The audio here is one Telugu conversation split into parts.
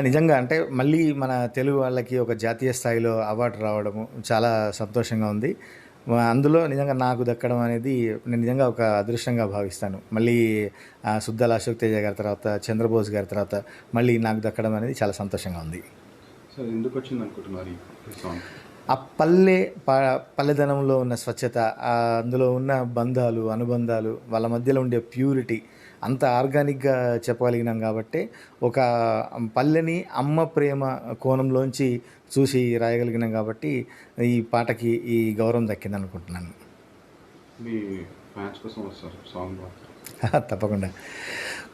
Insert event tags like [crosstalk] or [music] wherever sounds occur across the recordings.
నిజంగా అంటే మళ్ళీ మన తెలుగు వాళ్ళకి ఒక జాతీయ స్థాయిలో అవార్డు రావడము చాలా సంతోషంగా ఉంది. అందులో నిజంగా నాకు దక్కడం అనేది నేను నిజంగా ఒక అదృష్టంగా భావిస్తాను. మళ్ళీ ఆ, సుద్దాల అశోక్ తేజ గారి తర్వాత చంద్రబోస్ గారి తర్వాత మళ్ళీ నాకు దక్కడం అనేది చాలా సంతోషంగా ఉంది. ఎందుకు వచ్చింది అనుకుంటున్నారు ఆ పల్లె ప పల్లెదనంలో ఉన్న స్వచ్ఛత అందులో ఉన్న బంధాలు అనుబంధాలు వాళ్ళ మధ్యలో ఉండే ప్యూరిటీ అంత ఆర్గానిక్గా చెప్పగలిగినాం కాబట్టి ఒక పల్లెని అమ్మ ప్రేమ కోణంలోంచి చూసి రాయగలిగినాం కాబట్టి ఈ పాటకి ఈ గౌరవం దక్కింది అనుకుంటున్నాను మీ ఫ్యాన్స్ కోసం వస్తారు సాంగ్ [laughs] తప్పకుండా.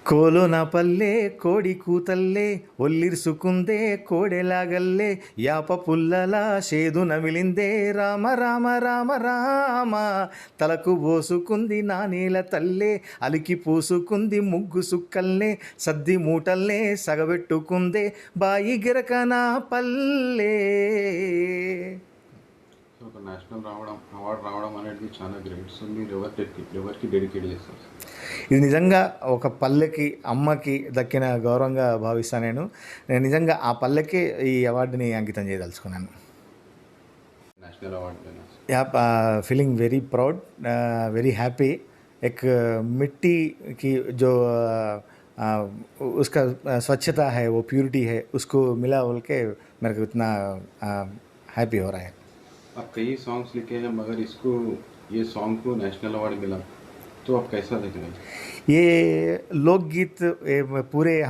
కోలోన పల్లె కోడి కూతల్లే ఒల్లిర్సుకుందే కోడెలాగల్లే యాప పుల్లలా సేదు నమిలిందే రామ రామ రామ రామ. తలకు పోసుకుంది నానేల తల్లే అలికి పూసుకుంది ముగ్గు సుక్కల్నే సద్ది మూటల్నే సగబెట్టుకుందే బాయి గిరకన పల్లె. ఒక నేషనల్ రావడం అవార్డు రావడం అనేది చాలా గ్రేట్ సో మీరు ఎవరు డెడికేట్ ఎవరికి డెడికేట్ చేస్తారు ఇది నిజంగా ఒక పల్లెకి అమ్మకి దక్కిన గౌరవంగా భావిస్తాను నేను నేను నిజంగా ఆ పల్లెకి ఈ అవార్డుని అంకితం చేయదలుచుకున్నాను నేషనల్ అవార్డు పైన या feeling very proud very happy एक मिट्टी की जो आ, उसका स्वच्छता है वो प्यूरिटी है उसको मिला बोल के मेरे को इतना हैप्पी हो रहा है आप कई सॉन्ग्स लिखे हैं, मगर इसको, ये सॉन्ग को नेशनल अवार्ड मिला तो आप कैसा देख रहे हैं? ये लोकगीत पूरे